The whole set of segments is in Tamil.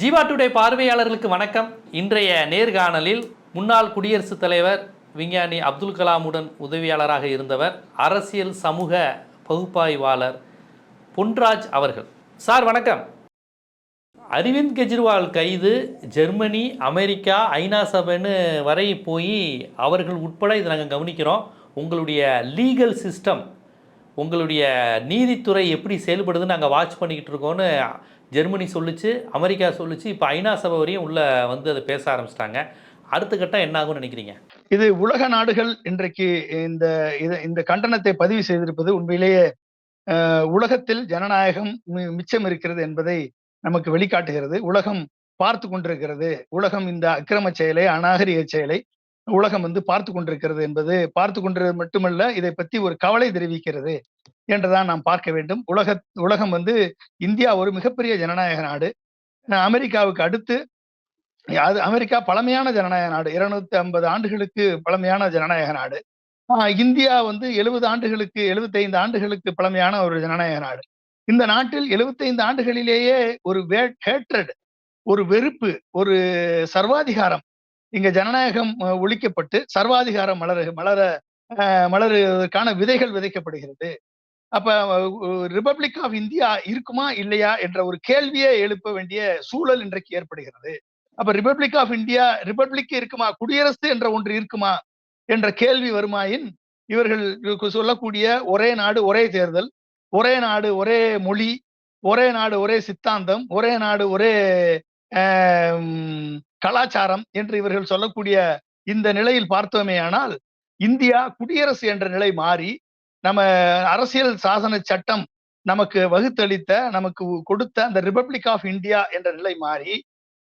ஜீவா டுடே பார்வையாளர்களுக்கு வணக்கம். இன்றைய நேர்காணலில் முன்னாள் குடியரசுத் தலைவர் விஞ்ஞானி அப்துல் கலாமுடன் உதவியாளராக இருந்தவர் அரசியல் சமூக பகுப்பாய்வாளர் பொன்ராஜ் அவர்கள். சார் வணக்கம். அரவிந்த் கெஜ்ரிவால் கைது ஜெர்மனி அமெரிக்கா ஐநா சபைன்னு வரை போய் அவர்கள் உட்பட இதை நாங்கள் கவனிக்கிறோம். உங்களுடைய லீகல் சிஸ்டம் உங்களுடைய நீதித்துறை எப்படி செயல்படுதுன்னு நாங்கள் வாட்ச் பண்ணிக்கிட்டு இருக்கோன்னு ஜெர்மனி சொல்லிச்சு அமெரிக்கா சொல்லுச்சு இப்போ ஐநா சபை வரையும் உள்ளே வந்து அதை பேச ஆரம்பிச்சிட்டாங்க. அடுத்த கட்டம் என்ன ஆகும்னு நினைக்கிறீங்க? இது உலக நாடுகள் இன்றைக்கு இந்த இந்த கண்டனத்தை பதிவு செய்திருப்பது உண்மையிலேயே உலகத்தில் ஜனநாயகம் மிச்சம் இருக்கிறது என்பதை நமக்கு வெளிக்காட்டுகிறது. உலகம் பார்த்து கொண்டிருக்கிறது. உலகம் இந்த அக்கிரம செயலை அநாகரிக செயலை உலகம் வந்து பார்த்து கொண்டிருக்கிறது என்பது பார்த்து கொண்டிருக்கிறது மட்டுமல்ல இதை பற்றி ஒரு கவலை தெரிவிக்கிறது. என்றுதான் நாம் பார்க்க வேண்டும். உலக உலகம் வந்து இந்தியா ஒரு மிகப்பெரிய ஜனநாயக நாடு. அமெரிக்காவுக்கு அடுத்து அது அமெரிக்கா பழமையான ஜனநாயக நாடு. இருநூத்தி ஐம்பது ஆண்டுகளுக்கு பழமையான ஜனநாயக நாடு. ஆஹ் இந்தியா வந்து எழுபது ஆண்டுகளுக்கு எழுபத்தைந்து ஆண்டுகளுக்கு பழமையான ஒரு ஜனநாயக நாடு. இந்த நாட்டில் எழுபத்தைந்து ஆண்டுகளிலேயே ஒரு ஹேட்ரட் ஒரு வெறுப்பு ஒரு சர்வாதிகாரம் இங்க ஜனநாயகம் ஒழிக்கப்பட்டு சர்வாதிகாரம் மலரு மலர மலருவதற்கான விதைகள் விதைக்கப்படுகிறது. அப்ப ரிபப்ளிக் ஆஃப் இந்தியா இருக்குமா இல்லையா என்ற ஒரு கேள்வியை எழுப்ப வேண்டிய சூழல் இன்றைக்கு ஏற்படுகிறது. அப்ப ரிபப்ளிக் ஆஃப் இந்தியா ரிபப்ளிக் இருக்குமா குடியரசு என்ற ஒன்று இருக்குமா என்ற கேள்வி வருமாயின் இவர்கள் சொல்லக்கூடிய ஒரே நாடு ஒரே தேர்தல் ஒரே நாடு ஒரே மொழி ஒரே நாடு ஒரே சித்தாந்தம் ஒரே நாடு ஒரே கலாச்சாரம் என்று இவர்கள் சொல்லக்கூடிய இந்த நிலையில் பார்த்தோமே ஆனால் இந்தியா குடியரசு என்ற நிலை மாறி நம்ம அரசியல் சாசன சட்டம் நமக்கு வகுத்தளித்த நமக்கு கொடுத்த அந்த ரிபப்ளிக் ஆஃப் இந்தியா என்ற நிலை மாறி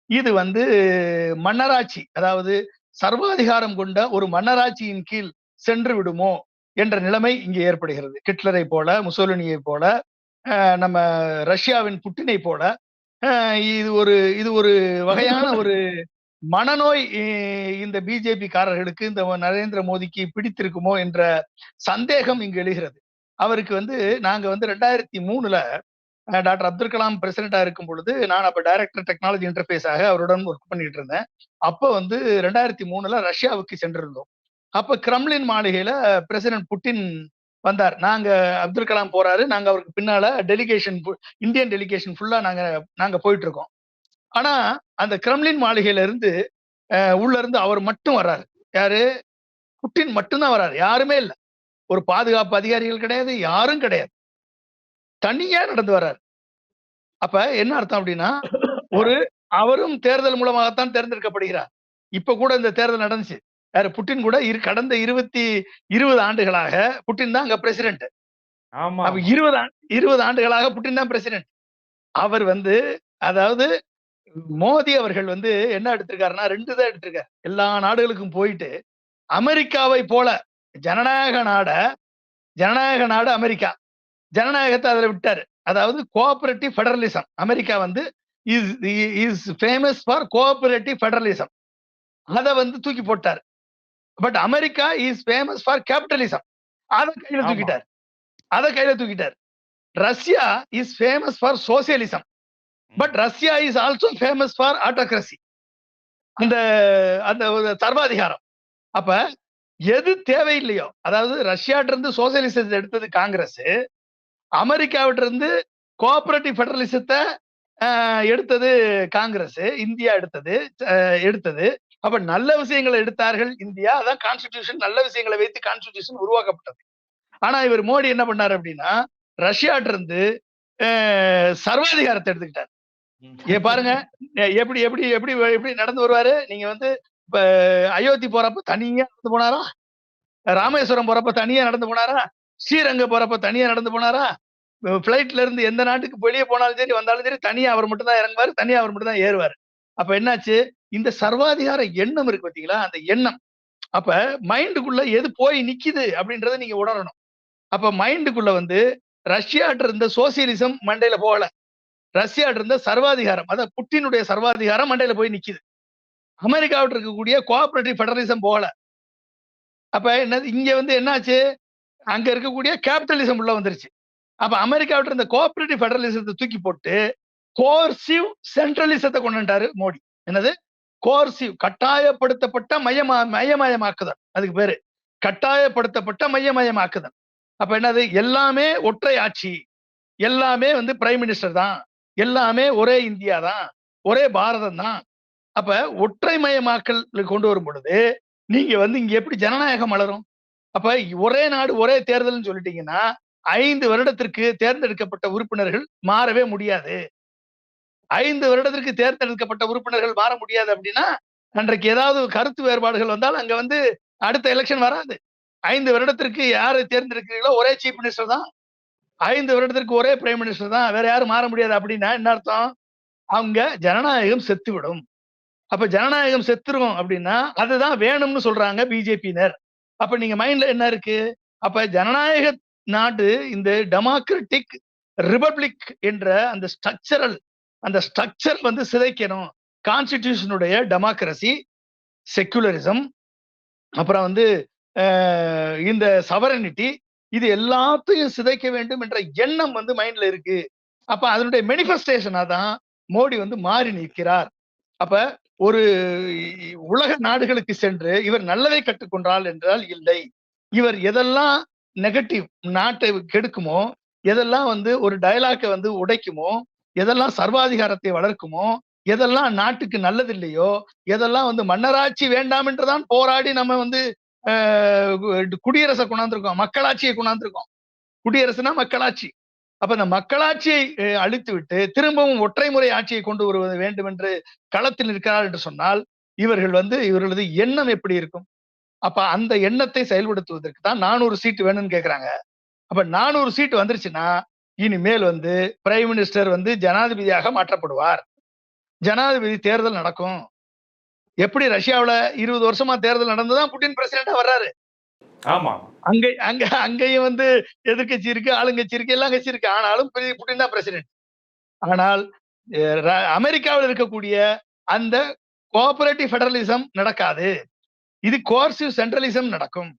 இது வந்து மன்னராட்சி அதாவது சர்வாதிகாரம் கொண்ட ஒரு மன்னராட்சியின் கீழ் சென்று விடுமோ என்ற நிலைமை இங்கே ஏற்படுகிறது. ஹிட்லரை போல முசோலினியை போல நம்ம ரஷ்யாவின் புட்டினை போல இது ஒரு இது ஒரு வகையான ஒரு மனநோய் இந்த பிஜேபி காரர்களுக்கு இந்த நரேந்திர மோடிக்கு பிடித்திருக்குமோ என்ற சந்தேகம் இங்கு எழுகிறது. அவருக்கு வந்து நாங்க வந்து ரெண்டாயிரத்தி மூணுல டாக்டர் அப்துல் கலாம் பிரசிடண்டா இருக்கும் பொழுது நான் அப்ப டைரக்டர் டெக்னாலஜி இன்டர்ஃபேஸாக அவருடன் ஒர்க் பண்ணிட்டு இருந்தேன். அப்போ வந்து ரெண்டாயிரத்தி மூணுல ரஷ்யாவுக்கு சென்றிருந்தோம். அப்ப கிரம்லின் மாளிகையில பிரசிடென்ட் புட்டின் வந்தார். நாங்க அப்துல் கலாம் போறாரு. நாங்க அவருக்கு பின்னால டெலிகேஷன் இந்தியன் டெலிகேஷன் ஃபுல்லா நாங்க நாங்க போயிட்டு இருக்கோம். ஆனா அந்த கிரம்லின் மாளிகையில இருந்து உள்ள இருந்து அவர் மட்டும் வர்றாரு. யாரு? புட்டின் மட்டும்தான் வர்றாரு. யாருமே இல்ல. ஒரு பாதுகாப்பு அதிகாரிகள் கிடையாது யாரும் கிடையாது. தனியா நடந்து வர்றாரு. அப்ப என்ன அர்த்தம் அப்படின்னா ஒரு அவரும் தேர்தல் மூலமாகத்தான் தேர்ந்தெடுக்கப்படுகிறார். இப்ப கூட இந்த தேர்தல் நடந்துச்சு. யாரு? புட்டின் கூட இரு கடந்த இருபத்தி இருபது ஆண்டுகளாக புட்டின் தான் அங்க பிரசிடென்ட். இருபது இருபது ஆண்டுகளாக புட்டின் தான் பிரசிடென்ட். அவர் வந்து அதாவது மோடி அவர்கள் வந்து என்ன எடுத்திருக்காருன்னா ரெண்டு தான் எடுத்திருக்காரு. எல்லா நாடுகளுக்கும் போயிட்டு அமெரிக்காவை போல ஜனநாயக நாட ஜனநாயக நாடு அமெரிக்கா. ஜனநாயகத்தை அதுல விட்டாரு. அதாவது கோஆபரேட்டிவ் ஃபெடரலிசம் அமெரிக்கா வந்து is is famous for cooperative federalism அதை வந்து தூக்கி போட்டார். But America is famous for capitalism அதை கையில. தூக்கிட்டார். அதை கையில தூக்கிட்டார். Russia is famous for socialism but Russia is also famous for autocracy அந்த அந்த சர்வாதிகாரம். அப்ப எது தேவையில்லையோ அதாவது ரஷ்யாட்ட இருந்து சோசியலிசத்தை எடுத்தது காங்கிரஸ் அமெரிக்காவிட்ட இருந்து கோஆபரேட்டிவ் ஃபெடரலிசத்தை எடுத்தது காங்கிரஸ் இந்தியா எடுத்தது எடுத்தது. அப்ப நல்ல விஷயங்களை எடுத்தார்கள் இந்தியா. அதான் கான்ஸ்டிடியூஷன் நல்ல விஷயங்களை வைத்து கான்ஸ்டிடியூஷன் உருவாக்கப்பட்டது. ஆனா இவர் மோடி என்ன பண்ணாரு அப்படின்னா ரஷ்யாட்ட இருந்து சர்வாதிகாரத்தை எடுத்துக்கிட்டார். ஏ பாருங்க. எப்படி எப்படி எப்படி எப்படி நடந்து வருவாரு? நீங்க வந்து இப்ப அயோத்தி போறப்ப தனியா நடந்து போனாரா? ராமேஸ்வரம் போறப்ப தனியா நடந்து போனாரா? ஸ்ரீரங்கம் போறப்ப தனியா நடந்து போனாரா? பிளைட்ல இருந்து எந்த நாட்டுக்கு வெளியே போனாலும் சரி வந்தாலும் சரி தனியா அவர் மட்டும் தான் இறங்குவாரு தனியா அவர் மட்டும் தான் ஏறுவாரு. அப்ப என்னாச்சு? இந்த சர்வாதிகார எண்ணம் இருக்கு பாத்தீங்களா? அந்த எண்ணம். அப்ப மைண்டுக்குள்ள எது போய் நிக்குது அப்படின்றத நீங்க உணரணும். அப்ப மைண்டுக்குள்ள வந்து ரஷ்யாட்டு இருந்த சோசியலிசம் மண்டையில போகல. ரஷ்யாட்ட இருந்த சர்வாதிகாரம் அதாவது புட்டினுடைய சர்வாதிகாரம் மண்டையில போய் நிக்குது. அமெரிக்காவிட்ட இருக்கக்கூடிய கோஆபரேட்டிவ் ஃபெடரலிசம் போகல. அப்ப என்ன இங்க வந்து என்னாச்சு? அங்க இருக்கக்கூடிய கேபிட்டலிசம் உள்ள வந்துருச்சு. அப்ப அமெரிக்காவிட்ட இருந்த கோஆபரேட்டிவ் ஃபெடரலிசத்தை தூக்கி போட்டு கோர்சிவ் சென்ட்ரலிசத்தை கொண்டு வந்துட்டாரு மோடி. என்னது? கோர்சிவ் கட்டாயப்படுத்தப்பட்ட மையமா மையமயமாக்குதல். அதுக்கு பேரு கட்டாயப்படுத்தப்பட்ட மையமயமாக்குதல். அப்ப என்னது? எல்லாமே ஒற்றை ஆட்சி. எல்லாமே வந்து பிரைம் மினிஸ்டர் தான். எல்லாமே ஒரே இந்தியா தான் ஒரே பாரதம் தான். அப்ப ஒற்றைமயமாக்கல் கொண்டு வரும் பொழுது நீங்க வந்து இங்க எப்படி ஜனநாயகம் மலரும்? அப்ப ஒரே நாடு ஒரே தேர்தல்னு சொல்லிட்டீங்கன்னா ஐந்து வருடத்திற்கு தேர்ந்தெடுக்கப்பட்ட உறுப்பினர்கள் மாறவே முடியாது. ஐந்து வருடத்திற்கு தேர்ந்தெடுக்கப்பட்ட உறுப்பினர்கள் மாற முடியாது அப்படின்னா அன்றைக்கு ஏதாவது கருத்து வேறுபாடுகள் வந்தால் அங்க வந்து அடுத்த எலெக்ஷன் வராது. ஐந்து வருடத்திற்கு யாரை தேர்ந்தெடுக்கிறீங்களோ ஒரே சீஃப் மினிஸ்டர் தான். ஐந்து வருடத்திற்கு ஒரே பிரைம் மினிஸ்டர் தான். வேற யாரும் மாற முடியாது அப்படின்னா என்ன அர்த்தம்? அவங்க ஜனநாயகம் செத்துவிடும். அப்ப ஜனநாயகம் செத்துரும் அப்படின்னா அதுதான் வேணும்னு சொல்றாங்க பிஜேபியினர். அப்ப நீங்க மைண்ட்ல என்ன இருக்கு? அப்ப ஜனநாயக நாடு இந்த டெமோக்ராட்டிக் ரிபப்ளிக் என்ற அந்த ஸ்ட்ரக்சரல் அந்த ஸ்ட்ரக்சர் வந்து சிதைக்கணும். கான்ஸ்டிடியூஷனுடைய டெமோக்ரஸி செக்குலரிசம் அப்புறம் வந்து இந்த சவரனிட்டி இது எல்லாத்தையும் சிதைக்க வேண்டும் என்ற எண்ணம் வந்து மைண்ட்ல இருக்கு. அப்ப அதனுடைய மெனிஃபெஸ்டேஷனா தான் மோடி வந்து மாறி நிற்கிறார். அப்ப ஒரு உலக நாடுகளுக்கு சென்று இவர் நல்லதை கற்றுக்கொண்டால் என்றால் இல்லை. இவர் எதெல்லாம் நெகட்டிவ் நாட்டை கெடுக்குமோ எதெல்லாம் வந்து ஒரு டயலாக்கை வந்து உடைக்குமோ எதெல்லாம் சர்வாதிகாரத்தை வளர்க்குமோ எதெல்லாம் நாட்டுக்கு நல்லதில்லையோ எதெல்லாம் வந்து மன்னராட்சி வேண்டாம் என்றுதான் போராடி நம்ம வந்து குடியரசை கொண்டாந்துருக்கோம். மக்களாட்சியை கொண்டாந்துருக்கோம். குடியரசுனா மக்களாட்சி. அப்ப இந்த மக்களாட்சியை அழித்து விட்டு திரும்பவும் ஒற்றை முறை ஆட்சியை கொண்டு வருவது வேண்டும் என்று களத்தில் இருக்கிறார் என்று சொன்னால் இவர்கள் வந்து இவர்களது எண்ணம் எப்படி இருக்கும்? அப்ப அந்த எண்ணத்தை செயல்படுத்துவதற்கு தான் நானூறு சீட்டு வேணும்னு கேட்கிறாங்க அப்ப நானூறு சீட்டு வந்துருச்சுன்னா இனிமேல் வந்து பிரைம் மினிஸ்டர் வந்து ஜனாதிபதியாக மாற்றப்படுவார். ஜனாதிபதி தேர்தல் நடக்கும். எப்படி ரஷ்யாவுல இருபது வருஷமா தேர்தல் நடந்துதான் புட்டின் பிரசிடண்டா வர்றாரு? ஆமா. அங்க அங்க அங்கேயும் வந்து எதிர்க்கட்சி இருக்கு ஆளுங்கட்சி இருக்கு எல்லாம் கட்சி இருக்கு. ஆனாலும் புட்டின் தான் பிரசிடென்ட் ஆனால் அமெரிக்காவில் இருக்கக்கூடிய அந்த கோஆபரேட்டிவ் ஃபெடரலிசம் நடக்காது. இது கோர்சிவ் சென்ட்ரலிசம் நடக்கும்.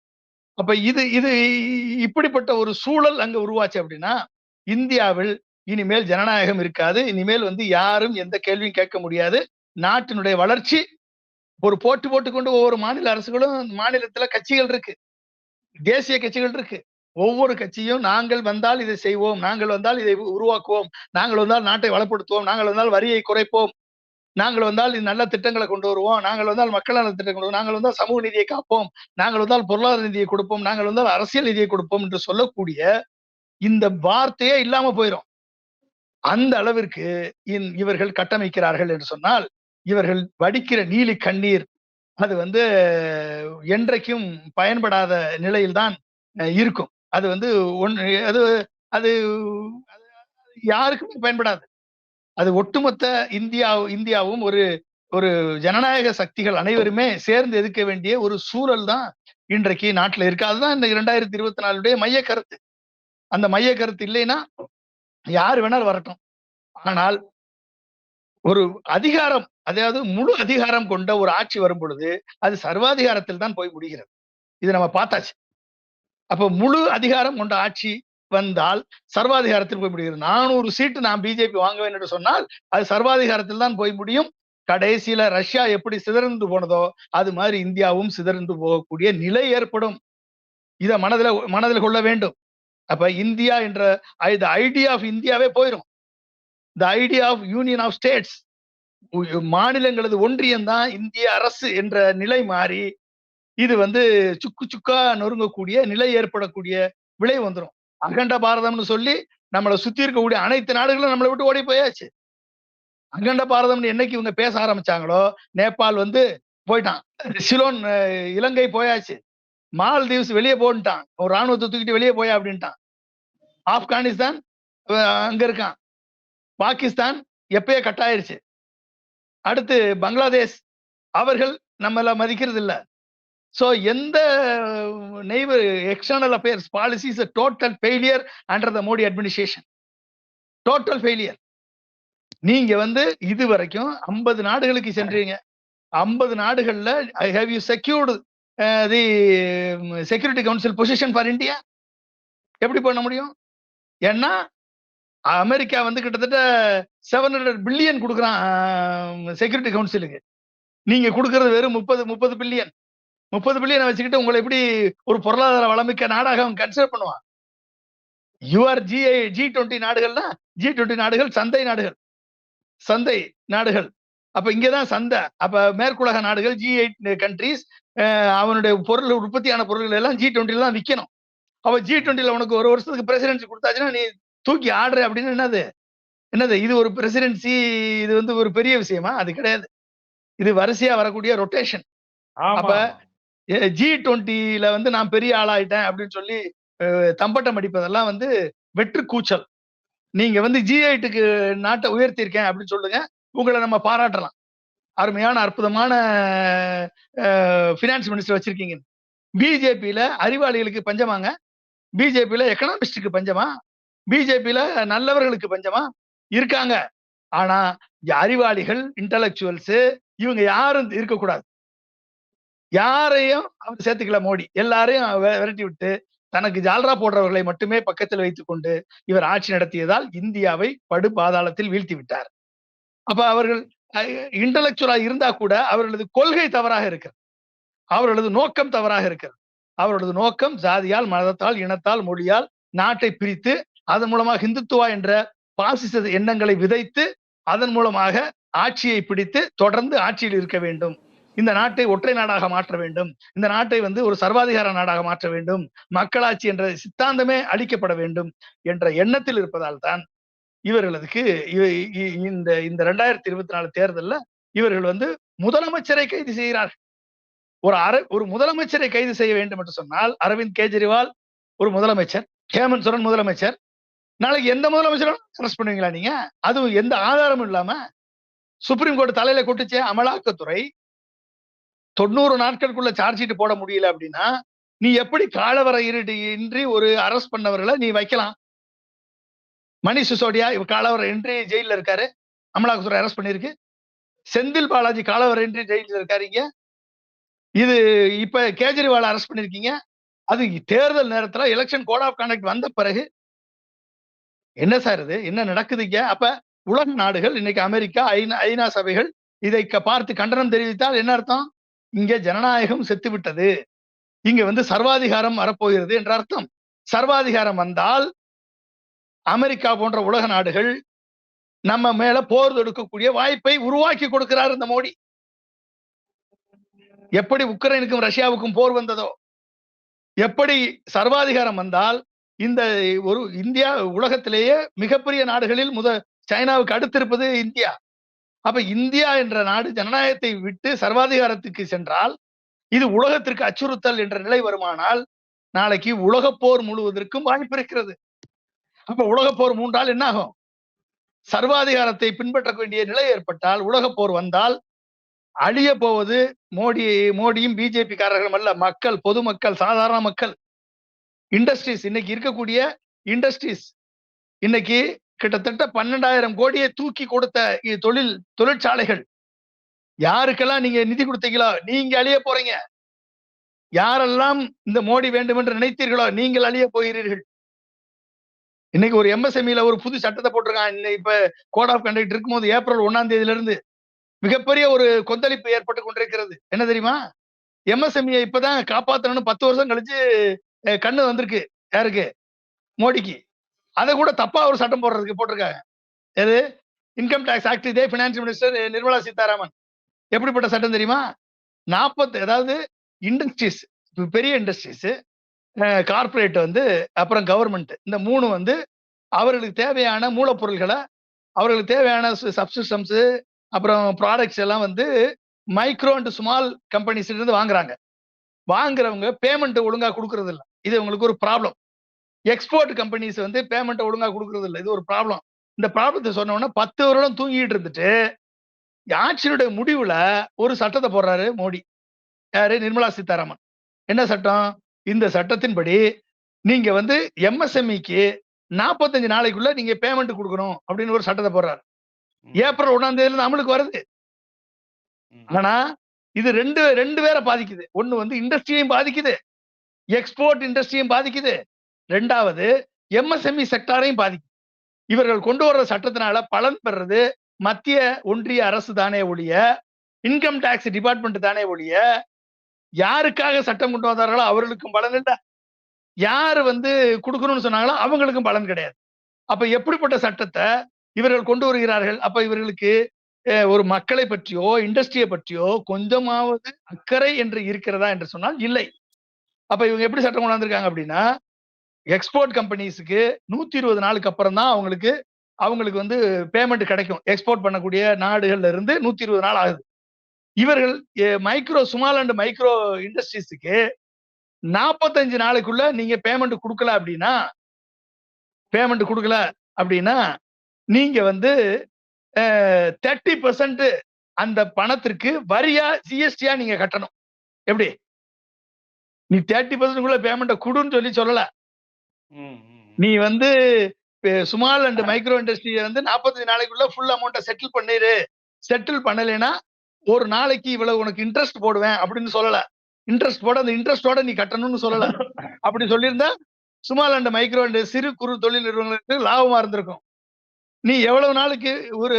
அப்ப இது இது இப்படிப்பட்ட ஒரு சூழல் அங்க உருவாச்சு அப்படின்னா இந்தியாவில் இனிமேல் ஜனநாயகம் இருக்காது. இனிமேல் வந்து யாரும் எந்த கேள்வியும் கேட்க முடியாது. நாட்டினுடைய வளர்ச்சி ஒரு போட்டு போட்டுக்கொண்டு ஒவ்வொரு மாநில அரசுகளும் மாநிலத்துல கட்சிகள் இருக்கு. தேசிய கட்சிகள் இருக்கு. ஒவ்வொரு கட்சியும் நாங்கள் வந்தால் இதை செய்வோம் நாங்கள் வந்தால் இதை உருவாக்குவோம் நாங்கள் வந்தால் நாட்டை வளப்படுத்துவோம் நாங்கள் வந்தால் வரியை குறைப்போம் நாங்கள் வந்தால் இது நல்ல திட்டங்களை கொண்டு வருவோம் நாங்கள் வந்தால் மக்கள் நல திட்டம் கொண்டு நாங்கள் வந்தால் சமூக நீதியை காப்போம் நாங்கள் வந்தால் பொருளாதார நிதியை கொடுப்போம் நாங்கள் வந்தால் அரசியல் நிதியை கொடுப்போம் என்று சொல்லக்கூடிய இந்த வார்த்தையே இல்லாம போயிடும் அந்த அளவிற்கு இவர்கள் கட்டமைக்கிறார்கள் என்று சொன்னால் இவர்கள் வடிக்கிற நீலி கண்ணீர் அது வந்து என்றைக்கும் பயன்படாத நிலையில்தான் இருக்கும். அது வந்து ஒன் அது அது யாருக்குமே பயன்படாது. அது ஒட்டுமொத்த இந்தியா இந்தியாவும் ஒரு ஒரு ஜனநாயக சக்திகள் அனைவருமே சேர்ந்து எதிர்க்க வேண்டிய ஒரு சூழல் தான் இன்றைக்கு நாட்டில் இருக்கு. அதுதான் இந்த இரண்டாயிரத்தி இருபத்தி நாலுடைய மைய கருத்து. அந்த மைய கருத்து இல்லைன்னா யார் வேணாலும் வரட்டும். ஆனால் ஒரு அதிகாரம் அதாவது முழு அதிகாரம் கொண்ட ஒரு ஆட்சி வரும் பொழுது அது சர்வாதிகாரத்தில் தான் போய் முடிகிறது. இது நம்ம பார்த்தாச்சு. அப்ப முழு அதிகாரம் கொண்ட ஆட்சி வந்தால் சர்வாதிகாரத்தில் போய் முடிகிறது. நானூறு சீட்டு நான் பிஜேபி வாங்குவேன் என்று சொன்னால் அது சர்வாதிகாரத்தில் தான் போய் முடியும். கடைசியில ரஷ்யா எப்படி சிதறந்து போனதோ அது மாதிரி இந்தியாவும் சிதறந்து போகக்கூடிய நிலை ஏற்படும். இதை மனதில் மனதில் கொள்ள வேண்டும். அப்ப இந்தியா என்ற த ஐடியா ஆஃப் இந்தியாவே போயிடும் the idea of union of states மாநிலங்களது ஒன்றியம் தான் இந்திய அரசு என்ற நிலை மாறி இது வந்து சுக்கு சுக்கா நொறுங்கக்கூடிய நிலை ஏற்படக்கூடிய விளை வந்துடும் அகண்ட பாரதம்னு சொல்லி நம்மளை சுத்தி இருக்கக்கூடிய அனைத்து நாடுகளும் நம்மளை விட்டு ஓடி போயாச்சு. அகண்ட பாரதம்னு என்னைக்கு இவங்க பேச ஆரம்பிச்சாங்களோ நேபாள் வந்து போயிட்டான். சிலோன் இலங்கை போயாச்சு. மால்தீவ்ஸ் வெளியே போன்ட்டான். ஒரு ராணுவத்தை தூக்கிட்டு வெளியே போயா அப்படின்ட்டான். ஆப்கானிஸ்தான் அங்க இருக்கான். பாகிஸ்தான் எப்பயே கட்டாயிருச்சு. அடுத்து பங்களாதேஷ் அவர்கள் நம்மள மதிக்கிறது இல்லை ஸோ எந்த neither external affairs policies total failure under the Modi administration total failure நீங்க வந்து இது வரைக்கும் ஐம்பது நாடுகளுக்கு சென்றீங்க. ஐம்பது நாடுகளில் I have you secured the security council position for India எப்படி பண்ண முடியும்? ஏன்னா அமெரிக்கா வந்து கிட்டத்தட்ட செவன் ஹண்ட்ரட் பில்லியன் கொடுக்குறான் செக்யூரிட்டி கவுன்சிலுக்கு நீங்க கொடுக்கறது வெறும் முப்பது முப்பது பில்லியன் முப்பது பில்லியனை வச்சுக்கிட்டு உங்களை எப்படி ஒரு பொருளாதார வளமிக்க நாடாக அவன் கன்சிடர் பண்ணுவான்? You are G G twenty நாடுகள்னா G twenty நாடுகள் சந்தை நாடுகள். சந்தை நாடுகள். அப்ப இங்கதான் சந்தை. அப்ப மேற்குலக நாடுகள் ஜி எயிட் கண்ட்ரிஸ் அவனுடைய பொருள் உற்பத்தியான பொருள்கள் எல்லாம் ஜி டுவெண்ட்டில தான் விற்கணும் அவ ஜி டுவெண்ட்டில உனக்கு ஒரு வருஷத்துக்கு பிரசிடென்சி கொடுத்தாச்சுன்னா நீ தூக்கி ஆடுற அப்படின்னு என்னது? என்னது? இது ஒரு பிரசிடென்சி இது வந்து ஒரு பெரிய விஷயமா? அது கிடையாது. இது வரிசையா வரக்கூடிய ரொட்டேஷன் அப்ப ஜி டுவெண்ட்டில வந்து நான் பெரிய ஆளாயிட்டேன் அப்படின்னு சொல்லி தம்பட்டம் அடிப்பதெல்லாம் வந்து வெற்று கூச்சல் நீங்க வந்து ஜி எயிட்டுக்கு நாட்டை உயர்த்தியிருக்கேன் அப்படின்னு சொல்லுங்க. உங்களை நம்ம பாராட்டலாம். அருமையான அற்புதமான ஃபினான்ஸ் மினிஸ்டர் வச்சிருக்கீங்க. பிஜேபியில அறிவாளிகளுக்கு பஞ்சமாங்க. பிஜேபியில எக்கனாமிஸ்டுக்கு பஞ்சமா? பிஜேபியில நல்லவர்களுக்கு பஞ்சமா? இருக்காங்க. ஆனா அறிவாளிகள் இன்டலெக்சுவல்ஸ் இவங்க யாரும் இருக்கக்கூடாது. யாரையும் அவர் சேர்த்துக்கல மோடி. எல்லாரையும் விரட்டி விட்டு தனக்கு ஜால்ரா போடுறவர்களை மட்டுமே பக்கத்தில் வைத்துக் கொண்டு இவர் ஆட்சி நடத்தியதால் இந்தியாவை படு பாதாளத்தில் வீழ்த்தி விட்டார். அப்ப அவர்கள் இன்டலெக்சுவலா இருந்தா கூட அவர்களது கொள்கை தவறாக இருக்கிறது. அவர்களது நோக்கம் தவறாக இருக்கிறது. அவர்களது நோக்கம் ஜாதியால் மதத்தால் இனத்தால் மொழியால் நாட்டை பிரித்து அதன் மூலமாக ஹிந்துத்துவா என்ற பாசிச எண்ணங்களை விதைத்து அதன் மூலமாக ஆட்சியை பிடித்து தொடர்ந்து ஆட்சியில் இருக்க வேண்டும். இந்த நாட்டை ஒற்றை நாடாக மாற்ற வேண்டும். இந்த நாட்டை வந்து ஒரு சர்வாதிகார நாடாக மாற்ற வேண்டும். மக்களாட்சி என்ற சித்தாந்தமே அளிக்கப்பட வேண்டும் என்ற எண்ணத்தில் இருப்பதால் தான் இவர்களுக்கு இ- இந்த இந்த ரெண்டாயிரத்தி இருபத்தி நாலு தேர்தல்ல இவர்கள் வந்து முதலமைச்சரை கைது செய்கிறார்கள். ஒரு அர ஒரு முதலமைச்சரை கைது செய்ய வேண்டும் என்று சொன்னால் அரவிந்த் கெஜ்ரிவால் ஒரு முதலமைச்சர் ஹேமந்த் சோரன் முதலமைச்சர் நாளைக்கு எந்த முதலமைச்சரும் அரெஸ்ட் பண்ணுவீங்களா நீங்க? அதுவும் எந்த ஆதாரமும் இல்லாம சுப்ரீம் கோர்ட் தலையில கொட்டுச்சே அமலாக்கத்துறை. தொண்ணூறு நாட்களுக்குள்ள சார்ஜ் ஷீட் போட முடியல அப்படின்னா நீ எப்படி காலவரை இன்றி ஒரு அரெஸ்ட் பண்ணவர்களை நீ வைக்கலாம்? மணி சிசோடியா இவ காலவரை இன்றி ஜெயில இருக்காரு. அமலாக்கத்துறை அரெஸ்ட் பண்ணிருக்கு செந்தில் பாலாஜி காலவர இன்றி ஜெயில இருக்காரு இது இப்ப கேஜ்ரிவால் அரெஸ்ட் பண்ணிருக்கீங்க அது தேர்தல் நேரத்துல எலெக்ஷன் கோட் ஆஃப் கண்டக்ட் வந்த பிறகு என்ன சார் இது? என்ன நடக்குதுங்க அப்ப உலக நாடுகள் இன்னைக்கு அமெரிக்கா ஐநா ஐநா சபைகள் இதை க- பார்த்து கண்டனம் தெரிவித்தால் என்ன அர்த்தம்? இங்க ஜனநாயகம் செத்து விட்டது இங்க வந்து சர்வாதிகாரம் வரப்போகிறது என்ற அர்த்தம். சர்வாதிகாரம் வந்தால் அமெரிக்கா போன்ற உலக நாடுகள் நம்ம மேல போர் தொடுக்கக்கூடிய வாய்ப்பை உருவாக்கி கொடுக்கிறார் இந்த மோடி. எப்படி உக்ரைனுக்கும் ரஷ்யாவுக்கும் போர் வந்ததோ? எப்படி சர்வாதிகாரம் வந்தால் இந்த ஒரு இந்தியா உலகத்திலேயே மிகப்பெரிய நாடுகளில் முத சைனாவுக்கு அடுத்திருப்பது இந்தியா. அப்ப இந்தியா என்ற நாடு ஜனநாயகத்தை விட்டு சர்வாதிகாரத்துக்கு சென்றால் இது உலகத்திற்கு அச்சுறுத்தல் என்ற நிலை வருமானால் நாளைக்கு உலகப் போர் முழுவதற்கும் வாய்ப்பு இருக்கிறது. அப்ப உலக போர் மூன்றால் என்னாகும்? சர்வாதிகாரத்தை பின்பற்ற வேண்டிய நிலை ஏற்பட்டால் உலகப் போர் வந்தால் அழிய போவது மோடி மோடியும் பிஜேபி காரர்களும் அல்ல மக்கள் பொதுமக்கள் சாதாரண மக்கள். இண்டஸ்ட்ரீஸ் இன்னைக்கு இருக்கக்கூடிய இண்டஸ்ட்ரீஸ் இன்னைக்கு கிட்டத்தட்ட பன்னெண்டாயிரம் கோடியை தூக்கி கொடுத்த தொழில் தொழிற்சாலைகள். யாருக்கெல்லாம் நீங்க நிதி கொடுத்தீங்களோ நீங்க அழிய போறீங்க. யாரெல்லாம் இந்த மோடி வேண்டும் என்று நினைத்தீர்களோ நீங்கள் அழிய போகிறீர்கள். இன்னைக்கு ஒரு எம்எஸ்எம்இல ஒரு புது சட்டத்தை போட்டிருக்கான் இன்னைக்கு இப்ப கோட் ஆஃப் கண்டக்ட் இருக்கும்போது ஏப்ரல் ஒன்னாம் தேதியில இருந்து மிகப்பெரிய ஒரு கொந்தளிப்பு ஏற்பட்டு கொண்டிருக்கிறது. என்ன தெரியுமா? எம்எஸ்எம்இ இப்பதான் காப்பாத்தணும்னு பத்து வருஷம் கழிச்சு கண்ணு வந்திருக்கு. யாருக்கு? மோடிக்கு. அதை கூட தப்பா ஒரு சட்டம் போடுறதுக்கு போட்டிருக்காங்க. எது? இன்கம் டேக்ஸ் ஆக்ட் இதே பினான்ஸ் மினிஸ்டர் நிர்மலா சீதாராமன். எப்படிப்பட்ட சட்டம் தெரியுமா? நாற்பத்தி அதாவது இண்டஸ்ட்ரீஸ் பெரிய இண்டஸ்ட்ரீஸ் கார்ப்பரேட் வந்து அப்புறம் கவர்மெண்ட் இந்த மூணு வந்து அவர்களுக்கு தேவையான மூலப்பொருள்களை அவர்களுக்கு தேவையான சப்சிஸ்டம்ஸு அப்புறம் ப்ராடக்ட்ஸ் எல்லாம் வந்து மைக்ரோ அண்ட் ஸ்மால் கம்பெனிஸ்லேருந்து வாங்குறாங்க. வாங்குறவங்க பேமெண்ட் ஒழுங்கா கொடுக்கறது இல்ல இது உங்களுக்கு ஒரு ப்ராப்ளம் எக்ஸ்போர்ட் கம்பெனிஸ் வந்து பேமெண்ட் ஒழுங்கா கொடுக்கறது இல்லை இது ஒரு ப்ராப்ளம் இந்த ப்ராப்ளத்தை சொன்ன உடனே பத்து வருடம் தூங்கிட்டு இருந்துட்டு ஆட்சியினுடைய முடிவுல ஒரு சட்டத்தை போடுறாரு மோடி. யாரு? நிர்மலா சீதாராமன். என்ன சட்டம்? இந்த சட்டத்தின்படி நீங்க வந்து எம்எஸ்எம்இக்கு நாற்பத்தஞ்சு நாளைக்குள்ள நீங்க பேமெண்ட் கொடுக்கணும் அப்படின்னு ஒரு சட்டத்தை போடுறாரு. ஏப்ரல் ஒண்ணாம் தேதியில அமலுக்கு வருது. ஆனா இது ரெண்டு ரெண்டு பேரை பாதிக்குது. ஒண்ணு வந்து இண்டஸ்ட்ரியையும் பாதிக்குது. எக்ஸ்போர்ட் இண்டஸ்ட்ரியும் பாதிக்குது. ரெண்டாவது எம்எஸ்எம்இ செக்டாரையும் பாதிக்குது. இவர்கள் கொண்டு வர்ற சட்டத்தினால பலன் பெறுறது மத்திய ஒன்றிய அரசு தானே ஒழிய இன்கம் டாக்ஸ் டிபார்ட்மெண்ட் தானே ஒழிய யாருக்காக சட்டம் கொண்டு வந்தார்களோ அவர்களுக்கும் பலன் இல்லை. யாரு வந்து கொடுக்கணும்னு சொன்னாங்களோ அவங்களுக்கும் பலன் கிடையாது. அப்ப எப்படிப்பட்ட சட்டத்தை இவர்கள் கொண்டு வருகிறார்கள்? அப்ப இவர்களுக்கு ஒரு மக்களை பற்றியோ இண்டஸ்ட்ரியை பற்றியோ கொஞ்சமாவது அக்கறை என்று இருக்கிறதா என்று சொன்னால் இல்லை. அப்ப இவங்க எப்படி சட்டம் கொண்டாந்துருக்காங்க அப்படின்னா எக்ஸ்போர்ட் கம்பெனிஸுக்கு நூத்தி இருபது நாளுக்கு அப்புறம் தான் அவங்களுக்கு அவங்களுக்கு வந்து பேமெண்ட் கிடைக்கும். எக்ஸ்போர்ட் பண்ணக்கூடிய நாடுகள்ல இருந்து நூத்தி இருபது நாள் ஆகுது. இவர்கள் மைக்ரோ சுமால் அண்ட் மைக்ரோ இண்டஸ்ட்ரீஸுக்கு நாற்பத்தஞ்சு நாளைக்குள்ள நீங்க பேமெண்ட் கொடுக்கல அப்படின்னா பேமெண்ட் கொடுக்கல அப்படின்னா நீங்க வந்து தேர்ட்டி பர்சன்ட் அந்த பணத்திற்கு வரியா ஜிஎஸ்டியா நீங்க கட்டணும். எப்படி? நீ தேர்ட்டி பர்சன்ட்குள்ள பேமெண்ட்டை கொடுன்னு சொல்லி சொல்லல. நீ வந்து சுமால் அண்ட் மைக்ரோ இண்டஸ்ட்ரி வந்து நாற்பத்தஞ்சு நாளைக்குள்ள ஃபுல் அமௌண்ட்டை செட்டில் பண்ணிரு. செட்டில் பண்ணலைன்னா ஒரு நாளைக்கு இவ்வளவு உனக்கு இன்ட்ரெஸ்ட் போடுவேன் அப்படின்னு சொல்லல. இன்ட்ரெஸ்ட் போட அந்த இன்ட்ரெஸ்டோட நீ கட்டணும்னு சொல்லல. அப்படி சொல்லியிருந்தா சுமால் அண்ட் மைக்ரோ அண்ட் சிறு குறு தொழில் நிறுவனங்களுக்கு லாபமா இருந்திருக்கும். நீ எவ்வளவு நாளைக்கு ஒரு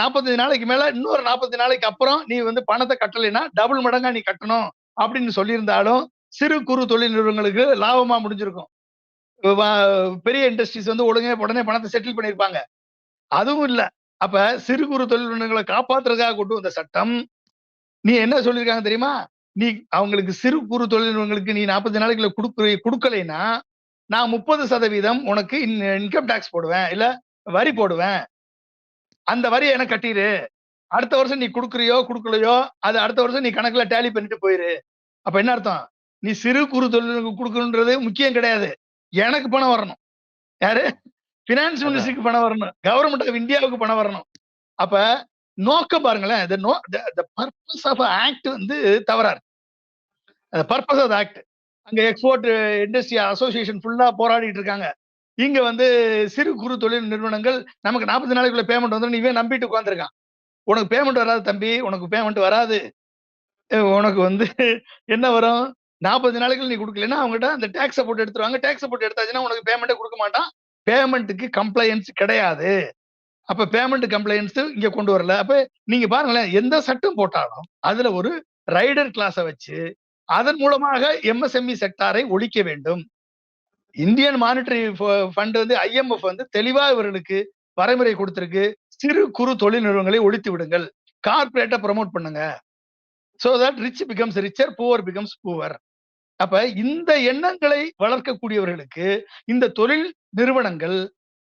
நாற்பத்தஞ்சு நாளைக்கு மேல இன்னொரு நாற்பத்தஞ்சு நாளைக்கு அப்புறம் நீ வந்து பணத்தை கட்டலைன்னா டபுள் மடங்கா நீ கட்டணும் அப்படின்னு சொல்லியிருந்தாலும் சிறு குறு தொழில் நிறுவனங்களுக்கு லாபமா முடிஞ்சிருக்கும். பெரிய இண்டஸ்ட்ரீஸ் வந்து ஒழுங்கே உடனே பணத்தை செட்டில் பண்ணியிருப்பாங்க அதுவும் இல்லை. அப்ப சிறு குறு தொழில் நிறுவனங்களை காப்பாத்துறதுக்காக கொண்டு வந்த சட்டம் நீ என்ன சொல்லியிருக்காங்க தெரியுமா? நீ அவங்களுக்கு சிறு குறு தொழில் நிறுவனங்களுக்கு நீ நாற்பது நாளைக்குள்ள கொடுக்குற கொடுக்கலைன்னா நான் முப்பது சதவீதம் உனக்கு இன்கம் டாக்ஸ் போடுவேன் இல்ல வரி போடுவேன். அந்த வரி எனக்கு கட்டிடு அடுத்த வருஷம் நீ கொடுக்குறியோ கொடுக்கலையோ அது அடுத்த வருஷம் நீ கணக்குல டேலி பண்ணிட்டு போயிரு. அப்ப என்ன அர்த்தம்? நீ சிறு குறு தொழிலுக்கு கொடுக்கணுன்றது முக்கியம் கிடையாது. எனக்கு பணம் வரணும். யாரு? பினான்ஸ் மினிஸ்டருக்கு பணம் வரணும். கவர்மெண்ட் ஆஃப் இந்தியாவுக்கு பணம் வரணும். அப்ப நோக்கம் பாருங்களேன். the no the purpose of act வந்து தவறாரு. அந்த பர்பஸ் ஆஃப் ஆக்ட் அங்க எக்ஸ்போர்ட் இண்டஸ்ட்ரி அசோசியேஷன் ஃபுல்லா போராடிட்டு இருக்காங்க. இங்க வந்து சிறு குறு தொழில் நிறுவனங்கள் நமக்கு நாற்பது நாளைக்குள்ள பேமெண்ட் வந்துடும் இவன் நம்பிட்டு உட்காந்துருக்கான் உனக்கு பேமெண்ட் வராது தம்பி. உனக்கு பேமெண்ட் வராது. உனக்கு வந்து என்ன வரும்? நாற்பது நாளைக்கு நீ கொடுக்கலன்னா அவங்ககிட்ட அந்த டேக்ஸை போட்டு எடுத்துருவாங்க. டேக்ஸை போட்டு எடுத்தாச்சுன்னா உனக்கு பேமெண்ட்டே கொடுக்க மாட்டான். பேமெண்ட்டுக்கு கம்ப்ளைன்ஸ் கிடையாது. அப்ப பேமெண்ட் கம்ப்ளைன்ஸ் இங்க கொண்டு வரல. அப்ப நீங்க பாருங்களேன் எந்த சட்டம் போட்டாலும் அதுல ஒரு ரைடர் கிளாஸை வச்சு அதன் மூலமாக எம்எஸ்எம்இ செக்டாரை ஒழிக்க வேண்டும். இந்தியன் மானிட்டரி ஃபண்ட் வந்து ஐஎம்எஃப் வந்து தெளிவா இவர்களுக்கு வரைமுறை கொடுத்திருக்கு. சிறு குறு தொழில் நிறுவனங்களை ஒழித்து விடுங்கள். கார்பரேட்டை ப்ரமோட் பண்ணுங்க. So that rich becomes richer poor becomes poor அப்ப இந்த எண்ணங்களை வளர்க்கக்கூடியவர்களுக்கு இந்த தொழில் நிறுவனங்கள்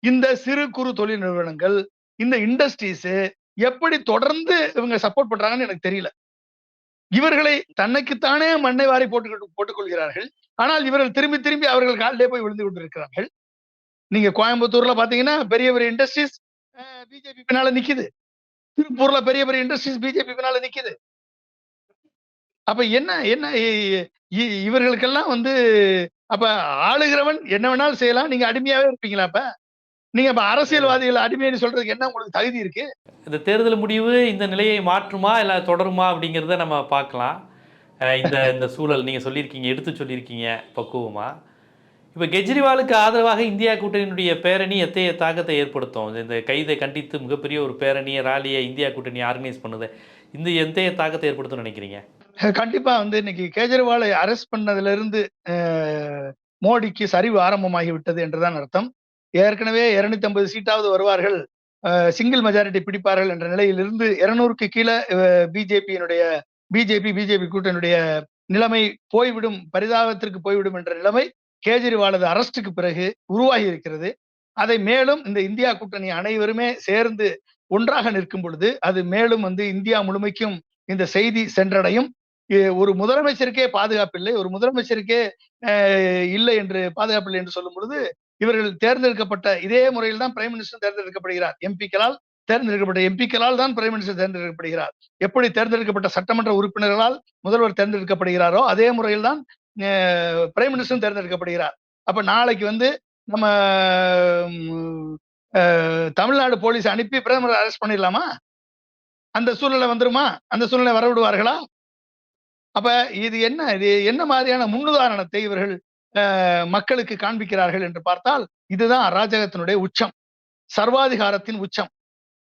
இந்த சிறு குறு தொழில் நிறுவனங்கள் இந்த இண்டஸ்ட்ரீஸ் எப்படி தொடர்ந்து இவங்க சப்போர்ட் பண்றாங்கன்னு எனக்கு தெரியல. இவர்களை தன்னைக்குத்தானே மண்ணை வாரி போட்டு போட்டுக் கொள்கிறார்கள் ஆனால் இவர்கள் திரும்பி திரும்பி அவர்கள் காலிலே போய் விழுந்து கொண்டிருக்கிறார்கள். நீங்க கோயம்புத்தூர்ல பாத்தீங்கன்னா பெரிய பெரிய இண்டஸ்ட்ரீஸ் பிஜேபி பின்னால நிக்குது. திருப்பூர்ல பெரிய பெரிய இண்டஸ்ட்ரீஸ் பிஜேபி பின்னால நிக்குது. அப்ப என்ன என்ன இவர்களுக்கெல்லாம் வந்து அப்ப ஆளுகிறவன் என்ன வேணாலும் செய்யலாம். நீங்க அடிமையாவே இருப்பீங்களா அப்ப? நீங்க அப்ப அரசியல்வாதிகள் அடிமைன்னு சொல்றதுக்கு என்ன உங்களுக்கு தகுதி இருக்கு? இந்த தேர்தல் முடிவு இந்த நிலையை மாற்றுமா இல்லை தொடருமா அப்படிங்கிறத நம்ம பார்க்கலாம். இந்த இந்த சூழல் நீங்கள் சொல்லியிருக்கீங்க எடுத்து சொல்லியிருக்கீங்க பக்குவமா. இப்போ கெஜ்ரிவாலுக்கு ஆதரவாக இந்தியா கூட்டணியினுடைய பேரணி எத்தகைய தாக்கத்தை ஏற்படுத்தும்? இந்த- இந்த கைதை கண்டித்து மிகப்பெரிய ஒரு பேரணியை ராலியை இந்தியா கூட்டணி ஆர்கனைஸ் பண்ணுது. இந்த எத்தகைய தாக்கத்தை ஏற்படுத்தும்னு நினைக்கிறீங்க? கண்டிப்பா வந்து இன்னைக்கு கேஜ்ரிவாலை அரெஸ்ட் பண்ணதுல இருந்து அஹ், மோடிக்கு சரிவு ஆரம்பமாகி விட்டது என்றுதான் அர்த்தம். ஏற்கனவே இருநூத்தி ஐம்பது சீட்டாவது வருவார்கள் சிங்கிள் மெஜாரிட்டி பிடிப்பார்கள் என்ற நிலையிலிருந்து இருநூறுக்கு கீழே பிஜேபியினுடைய பிஜேபி பிஜேபி கூட்டணியுடைய நிலைமை போய்விடும் பரிதாபத்திற்கு போய்விடும் என்ற நிலைமை கேஜ்ரிவாலது அரஸ்டுக்கு பிறகு உருவாகி இருக்கிறது அதை மேலும் இந்த இந்தியா கூட்டணி அனைவருமே சேர்ந்து ஒன்றாக நிற்கும் பொழுது அது மேலும் வந்து இந்தியா முழுமைக்கும் இந்த செய்தி சென்றடையும். ஒரு முதலமைச்சருக்கே பாதுகாப்பு இல்லை ஒரு முதலமைச்சருக்கே அஹ், இல்லை என்று பாதுகாப்பு இல்லை என்று சொல்லும் பொழுது இவர்கள் தேர்ந்தெடுக்கப்பட்ட இதே முறையில் தான் பிரைம் மினிஸ்டர் தேர்ந்தெடுக்கப்படுகிறார். எம்பிக்களால் தேர்ந்தெடுக்கப்பட்ட எம்பிக்களால் தான் பிரைம் மினிஸ்டர் தேர்ந்தெடுக்கப்படுகிறார். எப்படி தேர்ந்தெடுக்கப்பட்ட சட்டமன்ற உறுப்பினர்களால் முதல்வர் தேர்ந்தெடுக்கப்படுகிறாரோ அதே முறையில் தான் பிரைம் மினிஸ்டரும் தேர்ந்தெடுக்கப்படுகிறார். அப்ப நாளைக்கு வந்து நம்ம தமிழ்நாடு போலீஸ் அனுப்பி பிரதமர் அரெஸ்ட் பண்ணிடலாமா? அந்த சூழ்நிலை வந்துருமா? அந்த சூழ்நிலை வரவிடுவார்களா? அப்ப இது என்ன? இது என்ன மாதிரியான முன்னுதாரணத்தை இவர்கள் மக்களுக்கு காண்பிக்கிறார்கள் என்று பார்த்தால் இதுதான் அராஜகத்தினுடைய உச்சம். சர்வாதிகாரத்தின் உச்சம்.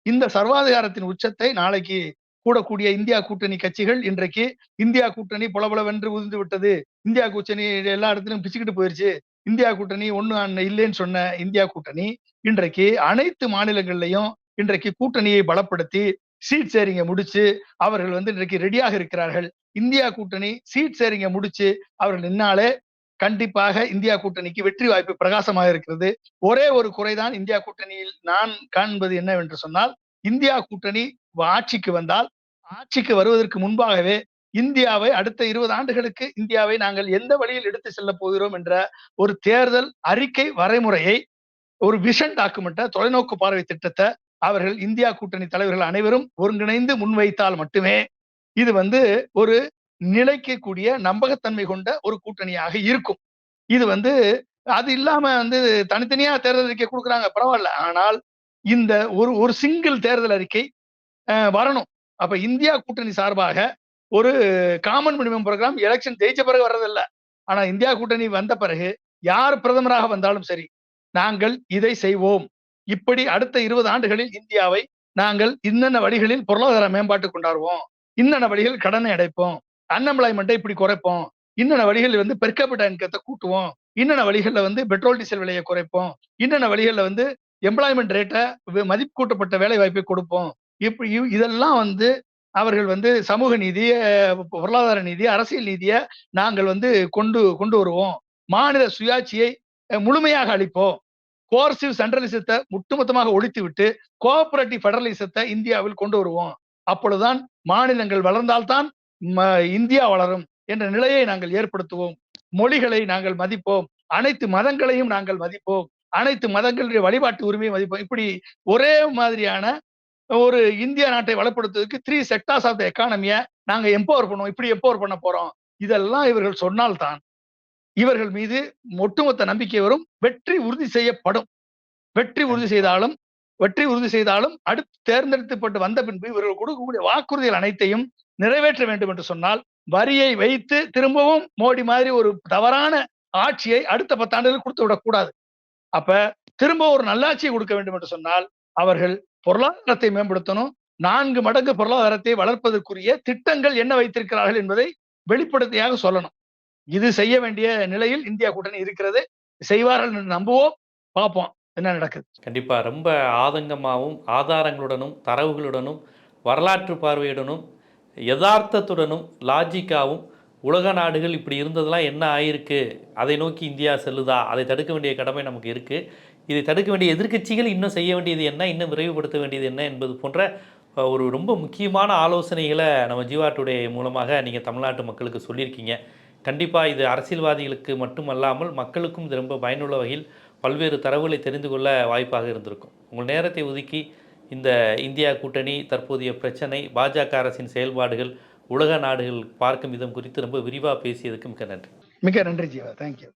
இந்த சர்வாதிகாரத்தின் உச்சத்தை நாளைக்கு கூடக்கூடிய இந்தியா கூட்டணி கட்சிகள் இன்றைக்கு இந்தியா கூட்டணி புலபலவென்று உதிர்ந்து விட்டது. இந்தியா கூட்டணி எல்லா இடத்துலயும் பிச்சுக்கிட்டு போயிருச்சு. இந்தியா கூட்டணி ஒண்ணு இல்லைன்னு சொன்ன இந்தியா கூட்டணி இன்றைக்கு அனைத்து மாநிலங்கள்லயும் இன்றைக்கு கூட்டணியை பலப்படுத்தி சீட் ஷேரிங்க முடிச்சு அவர்கள் வந்து இன்றைக்கு ரெடியாக இருக்கிறார்கள். இந்தியா கூட்டணி சீட் ஷேரிங்க முடிச்சு அவர்கள் நின்னாலே கண்டிப்பாக இந்தியா கூட்டணிக்கு வெற்றி வாய்ப்பு பிரகாசமாக இருக்கிறது. ஒரே ஒரு குறைதான் இந்தியா கூட்டணியில் நான் காண்பது என்னவென்று சொன்னால் இந்தியா கூட்டணி ஆட்சிக்கு வந்தால் ஆட்சிக்கு வருவதற்கு முன்பாகவே இந்தியாவை அடுத்த இருபது ஆண்டுகளுக்கு இந்தியாவை நாங்கள் எந்த வழியில் எடுத்து செல்ல போகிறோம் என்ற ஒரு தேர்தல் அறிக்கை வரைமுறையை ஒரு விஷன் டாக்குமெண்ட்டை தொலைநோக்கு பார்வை திட்டத்தை அவர்கள் இந்தியா கூட்டணி தலைவர்கள் அனைவரும் ஒருங்கிணைந்து முன்வைத்தால் மட்டுமே இது வந்து ஒரு நிலைக்கக்கூடிய நம்பகத்தன்மை கொண்ட ஒரு கூட்டணியாக இருக்கும். இது வந்து அது இல்லாம வந்து தனித்தனியா தேர்தல் அறிக்கை கொடுக்குறாங்க பரவாயில்ல. ஆனால் இந்த ஒரு ஒரு சிங்கிள் தேர்தல் அறிக்கை அஹ், வரணும். அப்ப இந்தியா கூட்டணி சார்பாக ஒரு காமன் மினிமம் ப்ரோக்ராம் எலெக்ஷன் ஜெயிச்ச பிறகு வர்றதில்ல. ஆனா இந்தியா கூட்டணி வந்த பிறகு யார் பிரதமராக வந்தாலும் சரி நாங்கள் இதை செய்வோம். இப்படி அடுத்த இருபது ஆண்டுகளில் இந்தியாவை நாங்கள் இன்னென்ன வழிகளில் பொருளாதார மேம்பாட்டு கொண்டாடுவோம்? இன்னென்ன வழிகளில் கடனை அடைப்போம்? அன்எம்ப்ளாய்மெண்ட்டை இப்படி குறைப்போம்? இன்னென்ன வழிகளில் வந்து பெர்கபிட்டா இன்கத்தை கூட்டுவோம்? இன்னென்ன வழிகளில் வந்து பெட்ரோல் டீசல் விலையை குறைப்போம்? இன்னென்ன வழிகளில் வந்து எம்ப்ளாய்மெண்ட் ரேட்டை மதிப்பு கூட்டப்பட்ட வேலை வாய்ப்பை கொடுப்போம்? இப்படி இதெல்லாம் வந்து அவர்கள் வந்து சமூக நீதி அஹ், பொருளாதார நீதி அரசியல் நீதியை நாங்கள் வந்து கொண்டு கொண்டு வருவோம். மாநில சுயாட்சியை முழுமையாக அளிப்போம் கோர்சிவ் சென்ட்ரலிசத்தை ஒட்டுமொத்தமாக ஒழித்து விட்டு கோஆபரேட்டிவ் ஃபெடரலிசத்தை இந்தியாவில் கொண்டு வருவோம். அப்பொழுதுதான் மாநிலங்கள் வளர்ந்தால்தான் இந்தியா வளரும் என்ற நிலையை நாங்கள் ஏற்படுத்துவோம். மொழிகளை நாங்கள் மதிப்போம். அனைத்து மதங்களையும் நாங்கள் மதிப்போம். அனைத்து மதங்களுடைய வழிபாட்டு உரிமையை மதிப்போம். இப்படி ஒரே மாதிரியான ஒரு இந்திய நாட்டை வளப்படுத்துவதற்கு த்ரீ செக்டார்ஸ் ஆஃப் த எக்கானமியை நாங்க எம்பவர் பண்ணுவோம். இப்படி எம்பவர் பண்ண போறோம். இதெல்லாம் இவர்கள் சொன்னால்தான் இவர்கள் மீது ஒட்டுமொத்த நம்பிக்கை வரும். வெற்றி உறுதி செய்யப்படும். வெற்றி உறுதி செய்தாலும் வெற்றி உறுதி செய்தாலும் அடுத்து தேர்ந்தெடுக்கப்பட்டு வந்த பின்பு இவர்கள் கொடுக்கக்கூடிய வாக்குறுதிகள் அனைத்தையும் நிறைவேற்ற வேண்டும் என்று சொன்னால் வரியை வைத்து திரும்பவும் மோடி மாதிரி ஒரு தவறான ஆட்சியை அடுத்த பத்தாண்டுகள் கொடுத்து விடக்கூடாது. அப்ப திரும்ப ஒரு நல்லாட்சியை கொடுக்க வேண்டும் என்று சொன்னால் அவர்கள் பொருளாதாரத்தை மேம்படுத்தணும். நான்கு மடங்கு பொருளாதாரத்தை வளர்ப்பதற்குரிய திட்டங்கள் என்ன வைத்திருக்கிறார்கள் என்பதை வெளிப்படுத்தியாக சொல்லணும். இது செய்ய வேண்டிய நிலையில் இந்தியா கூட்டணி இருக்கிறது. செய்வார்கள் நம்புவோம். பார்ப்போம் என்ன நடக்குது. கண்டிப்பாக ரொம்ப ஆதங்கமாகவும் ஆதாரங்களுடனும் தரவுகளுடனும் வரலாற்று பார்வையுடனும் யதார்த்தத்துடனும் லாஜிக்காவும் உலக நாடுகள் இப்படி இருந்ததெல்லாம் என்ன ஆயிருக்கு? அதை நோக்கி இந்தியா செல்லுதா? அதை தடுக்க வேண்டிய கடமை நமக்கு இருக்குது இதை தடுக்க வேண்டிய எதிர்க்கட்சிகள் இன்னும் செய்ய வேண்டியது என்ன? இன்னும் விரைவுபடுத்த வேண்டியது என்ன? என்பது போன்ற ஒரு ரொம்ப முக்கியமான ஆலோசனைகளை நம்ம ஜீவா டுடே மூலமாக நீங்கள் தமிழ்நாட்டு மக்களுக்கு சொல்லியிருக்கீங்க. கண்டிப்பாக இது அரசியல்வாதிகளுக்கு மட்டுமல்லாமல் மக்களுக்கும் இது ரொம்ப பயனுள்ள வகையில் பல்வேறு தரவுகளை தெரிந்து கொள்ள வாய்ப்பாக இருந்திருக்கும். உங்கள் நேரத்தை ஒதுக்கி இந்த இந்தியா கூட்டணி தற்போதைய பிரச்சனை பாஜக அரசின் செயல்பாடுகள் உலக நாடுகள் பார்க்கும் விதம் குறித்து ரொம்ப விரிவாக பேசியதுக்கு மிக நன்றி. மிக நன்றி ஜீவா. தேங்க்யூ